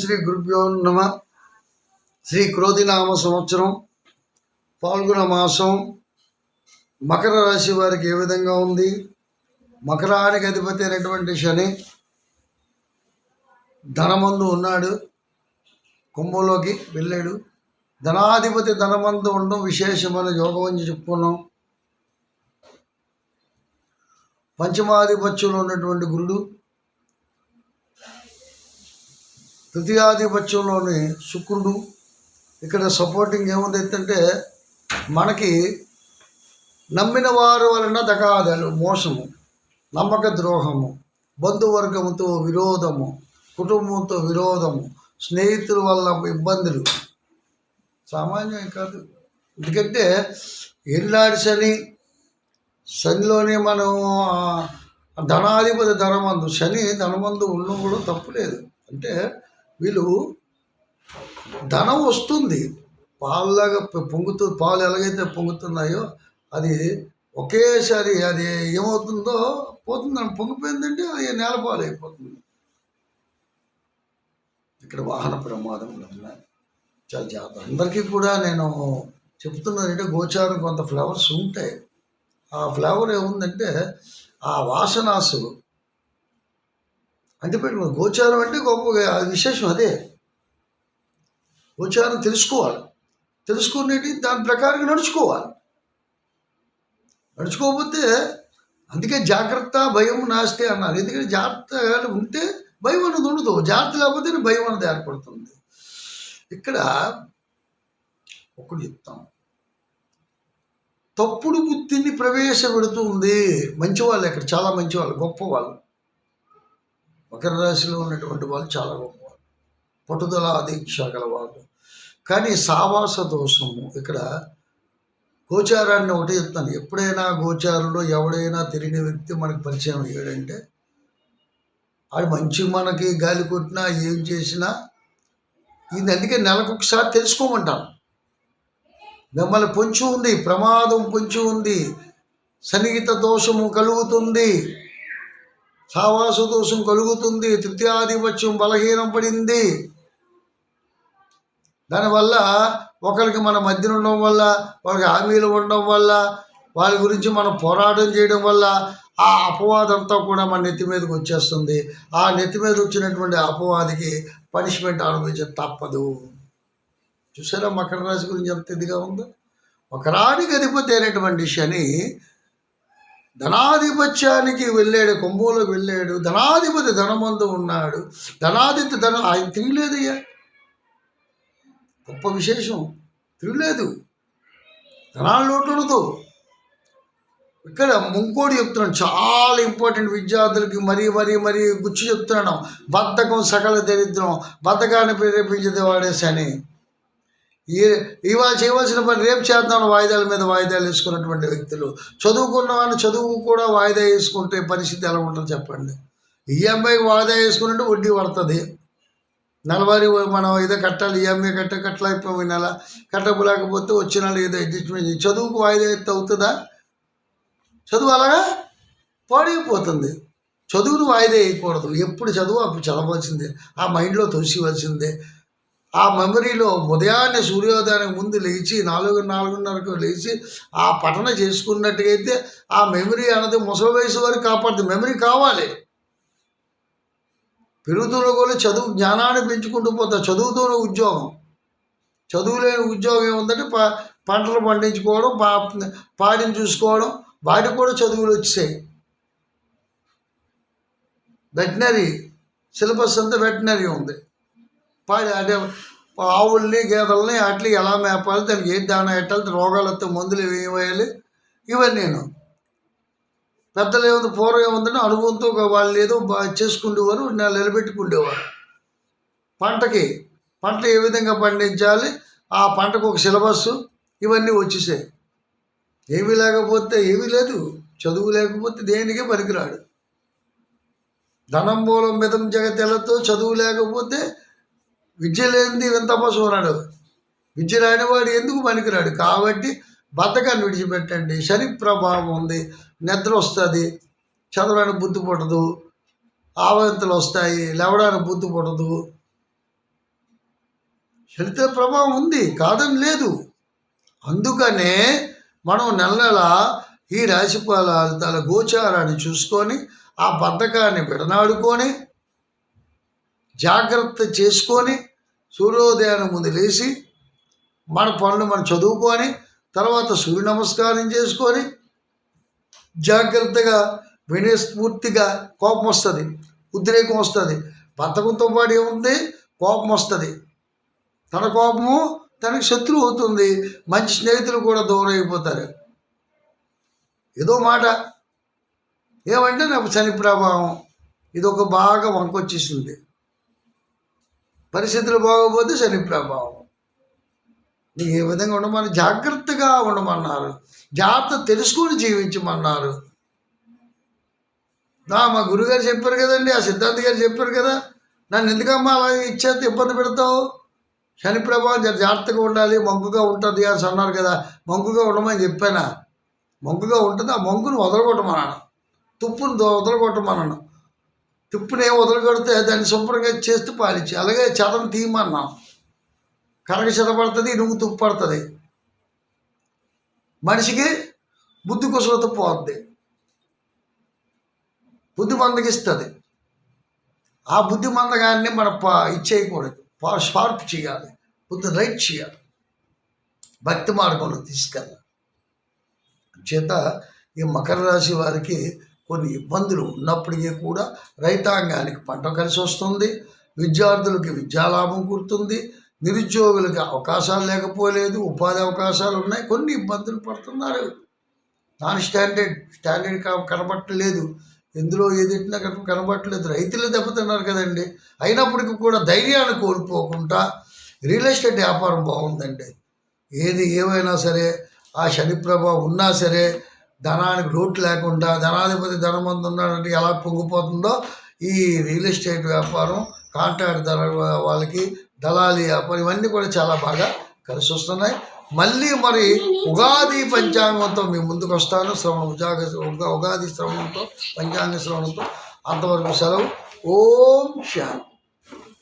శ్రీ గురుభ్యో నమ. శ్రీ క్రోధినామ సంవత్సరం. పాల్గొన మాసం. మకర రాశి వారికి ఏ విధంగా ఉంది? మకరానికి అధిపతి అయినటువంటి శని ధనమందు ఉన్నాడు. కుంభంలోకి వెళ్ళాడు. ధనాధిపతి ధనమందు ఉండడం విశేషమైన యోగం అని చెప్పుకున్నాం. పంచమాధిపత్యంలో ఉన్నటువంటి గురుడు తృతీయాధిపత్యంలోని శుక్రుడు. ఇక్కడ సపోర్టింగ్ ఏముంది అంటే మనకి నమ్మిన వారి వలన దగాదాలు మోసము నమ్మక ద్రోహము బంధువర్గంతో విరోధము కుటుంబంతో విరోధము స్నేహితుల వల్ల ఇబ్బందులు. సామాన్యం కాదు. ఎందుకంటే ఎల్లాడి శని శనిలోనే మనం ధనాధిపతి ధనమందు శని ధనమందు ఉండడం కూడా తప్పులేదు అంటే వీళ్ళు ధనం వస్తుంది. పాలులాగా పొ- పొంగుతూ పాలు ఎలాగైతే పొంగుతున్నాయో అది ఒకేసారి అది ఏమవుతుందో పోతుందని పొంగిపోయిందంటే అది నేలపాలు అయిపోతుంది ఇక్కడ వాహన ప్రమాదం ఉన్నాయి చాలా జాగ్రత్త. అందరికీ కూడా నేను చెప్తున్నానంటే గోచారం కొంత ఫ్లవర్స్ ఉంటాయి. ఆ ఫ్లేవర్ ఏముందంటే ఆ వాసనాసు అంతేపాటు గోచారం అంటే గొప్ప విశేషం అదే. గోచారం తెలుసుకోవాలి. తెలుసుకునేటి దాని ప్రకారంగా నడుచుకోవాలి. నడుచుకోకపోతే అందుకే జాగ్రత్త భయం నాస్తే అన్నారు. ఎందుకంటే జాగ్రత్తగా ఉంటే భయం అన్నది ఉండదు. జాగ్రత్త లేకపోతే భయం అన్నది ఏర్పడుతుంది. ఇక్కడ ఒకటి చెప్తాం. తప్పుడు బుద్ధిని ప్రవేశపెడుతుంది మంచివాళ్ళు ఇక్కడ చాలా మంచివాళ్ళు గొప్ప వాళ్ళు మకర రాశిలో ఉన్నటువంటి వాళ్ళు చాలా గొప్పవాళ్ళు పట్టుదల దీక్ష గలవాళ్ళు కానీ సావాస దోషము ఇక్కడ గోచారాన్ని ఒకటి చెప్తాను. ఎప్పుడైనా గోచారంలో ఎవడైనా తెలియని వ్యక్తి మనకి పరిచయం అయ్యాడంటే ఆడు మంచి మనకి గాలి కొట్టినా ఏం చేసినా ఇది అందుకే నెలకు ఒకసారి తెలుసుకోమంటాను మిమ్మల్ని పొంచి ఉంది ప్రమాదం పొంచి ఉంది సన్నిహిత దోషము కలుగుతుంది. సావాస దోషం కలుగుతుంది తృతీయాధిపత్యం బలహీనం పడింది దానివల్ల ఒకరికి మన మధ్యన ఉండడం వల్ల వాళ్ళకి హామీలు ఉండడం వల్ల వాళ్ళ గురించి మనం పోరాటం చేయడం వల్ల ఆ అపవాదంతా కూడా మన నెత్తి మీదకి వచ్చేస్తుంది. ఆ నెత్తి మీద వచ్చినటువంటి అపవాదికి పనిష్మెంట్ అనుభవించే తప్పదు. చూసారా మకర రాశి గురించి ఎంత ఇదిగా ఉందో? మకరానికి అధిపతి అయినటువంటి శని ధనాధిపత్యానికి వెళ్ళాడు కొంబోలోకి వెళ్ళాడు ధనాధిపతి ధనమందు ఉన్నాడు. ధనాధిపతి ధనం ఆయన తిరగలేదయ్యా. గొప్ప విశేషం తిరగలేదు. ధనాలు లోటు ఇక్కడ ముంకోడి చెప్తున్నాను చాలా ఇంపార్టెంట్ విద్యార్థులకి మరీ మరీ మరీ గుచ్చి చెప్తున్నాను బద్ధకం సకల దరిద్రం బద్ధకాన్ని ప్రేరేపించేది వాడే శని ఈ ఇవాళ చేయవలసిన పని రేపు చేద్దాం వాయిదాల మీద వాయిదాలు వేసుకున్నటువంటి వ్యక్తులు. చదువుకున్న వాళ్ళు చదువు కూడా వాయిదా వేసుకుంటే పరిస్థితి ఎలా ఉంటుందో చెప్పండి. ఈఎంఐకి వాయిదా వేసుకున్నట్టు వడ్డీ పడుతుంది. నెలవారీ మనం ఏదో కట్టాలి ఈఎంఐ కట్ట కట్టలేకపోయి నెల కట్టలేకపోతే వచ్చిన ఏదో అడ్జస్ట్మెంట్ చదువుకు వాయిదా అయితే అవుతుందా? చదువు అలాగా పాడైపోతుంది. చదువును వాయిదా వేయకూడదు. ఎప్పుడు చదువు అప్పుడు చదవలసిందే. ఆ మైండ్లో తోసివలసిందే. ఆ మెమరీలో ఉదయాన్నే సూర్యోదయానికి ముందు లేచి నాలుగు నాలుగున్నరకు లేచి ఆ పఠన చేసుకున్నట్టుగైతే ఆ మెమరీ అన్నది ముసలి వయసు వరకు కాపాడుతుంది. మెమరీ కావాలి. పెరుగుతున్న కూడా చదువు జ్ఞానాన్ని పెంచుకుంటూ పోతా చదువుతున్న ఉద్యోగం. చదువు లేని ఉద్యోగం ఏముందంటే ప పంటలు పండించుకోవడం పా పాడిని చూసుకోవడం వాటికి కూడా చదువులు వచ్చాయి. వెటనరీ సిలబస్ అంతా వెటనరీ ఉంది. పాడి అంటే ఆవుల్ని గేదెల్ని వాటిని ఎలా మేపాలి దానికి ఏం దానా ఎట్టాలి రోగాలు వస్తే మందులు ఏం వేయాలి ఇవన్నీ నేను పెద్దలు ఏముంది పూర్వం ఏముందని అనుభవంతో ఒక వాళ్ళు ఏదో బాగా చేసుకుండేవారు నేను నిలబెట్టుకుండేవారు. పంటకి పంట ఏ విధంగా పండించాలి ఆ పంటకు ఒక సిలబస్ ఇవన్నీ వచ్చేసాయి. ఏమీ లేకపోతే ఏమీ లేదు చదువు లేకపోతే దేనికే పనికిరాడు ధనం మూలం మితం జగతెలతో చదువు లేకపోతే విద్య లేనిది వింత పశువు విద్య రానివాడు ఎందుకు పనికిరాడు? కాబట్టి బద్ధకాన్ని విడిచిపెట్టండి. శని ప్రభావం ఉంది. నిద్ర వస్తుంది. చదవడానికి బుద్ధి పుట్టదు ఆవంతులు వస్తాయి. లేవడానికి బుద్ధి పుట్టదు చరిత్ర ప్రభావం ఉంది. కాదని లేదు. అందుకనే మనం నెల నెల ఈ రాశి ఫలాల గోచారాన్ని చూసుకొని ఆ బద్ధకాన్ని విడనాడుకొని జాగ్రత్త చేసుకొని సూర్యోదయాన్ని ముందు లేచి మన పనులు మనం చదువుకొని తర్వాత సూర్య నమస్కారం చేసుకొని జాగ్రత్తగా వినయస్ఫూర్తిగా కోపం వస్తుంది ఉద్రేకం వస్తుంది. బతకంతో పాటు ఏముంది? కోపం వస్తుంది. తన కోపము తనకి శత్రువు అవుతుంది. మంచి స్నేహితులు కూడా దూరం అయిపోతారు. ఏదో మాట. ఏమంటే నాకు శని ప్రభావం. ఇది ఒక బాగా వంకొచ్చేసింది. పరిస్థితులు బాగోపోతే శని ప్రభావం. నీకు ఏ విధంగా ఉండమని జాగ్రత్తగా ఉండమన్నారు. జాగ్రత్త తెలుసుకొని జీవించమన్నారు. నా మా గురుగారు చెప్పారు కదండి ఆ సిద్ధార్థ గారు చెప్పారు కదా నన్ను ఎందుకమ్మా అలా ఇచ్చేస్తే ఇబ్బంది పెడతావు? శని ప్రభావం జాగ్రత్తగా ఉండాలి మంకుగా ఉంటుంది అని అన్నారు కదా మంకుగా ఉండమని చెప్పానా? మంకుగా ఉంటుంది ఆ మంకును వదలగొట్టమన్నాను. తుప్పును వదలగొట్టమన్నాను. తిప్పునే ఏం వదలగొడితే దాన్ని శుభ్రంగా చేస్తూ పాలించి. అలాగే చదం తీయమన్నాం. కరగ చెదపడుతుంది నువ్వు తుప్పు పడుతుంది. మనిషికి బుద్ధి కుశలత పోద్ది. బుద్ధి మందగిస్తుంది. ఆ బుద్ధి మందగాన్ని మనం పా ఇచ్చేయకూడదు షార్ప్ చేయాలి. బుద్ధి రైట్ చేయాలి. భక్తి మార్గంలో తీసుకెళ్ళాలి. చేత ఈ మకర రాశి వారికి కొన్ని ఇబ్బందులు ఉన్నప్పటికీ కూడా రైతాంగానికి పంట కలిసి వస్తుంది విద్యార్థులకి విద్యాలాభం కుడుతుంది నిరుద్యోగులకి అవకాశాలు లేకపోలేదు ఉపాధి అవకాశాలు ఉన్నాయి కొన్ని ఇబ్బందులు పడుతున్నారు. నాన్ స్టాండర్డ్ స్టాండర్డ్ కనబట్టలేదు. ఎందులో ఏదిట్టినా కనుక కనబట్టలేదు. రైతులు దెబ్బతిన్నారు కదండి. అయినప్పటికీ కూడా ధైర్యాన్ని కోల్పోకుండా రియల్ ఎస్టేట్ వ్యాపారం బాగుందండి. ఏది ఏమైనా సరే ఆ శని ప్రభావం ఉన్నా సరే ధనానికి లోటు లేకుండా ధనాధిపతి ధనమంది ఉన్నాడంటే ఎలా పొంగిపోతుందో ఈ రియల్ ఎస్టేట్ వ్యాపారం కాంట్రాక్ట్ ధర వాళ్ళకి దళాలి వ్యాపారం ఇవన్నీ కూడా చాలా బాగా కలిసి వస్తున్నాయి. మళ్ళీ మరి ఉగాది పంచాంగంతో మీ ముందుకు వస్తాను. శ్రవణ ఉజాగ ఉగాది శ్రవణంతో పంచాంగ శ్రవణంతో అంతవరకు సెలవు. ఓం శాంతి.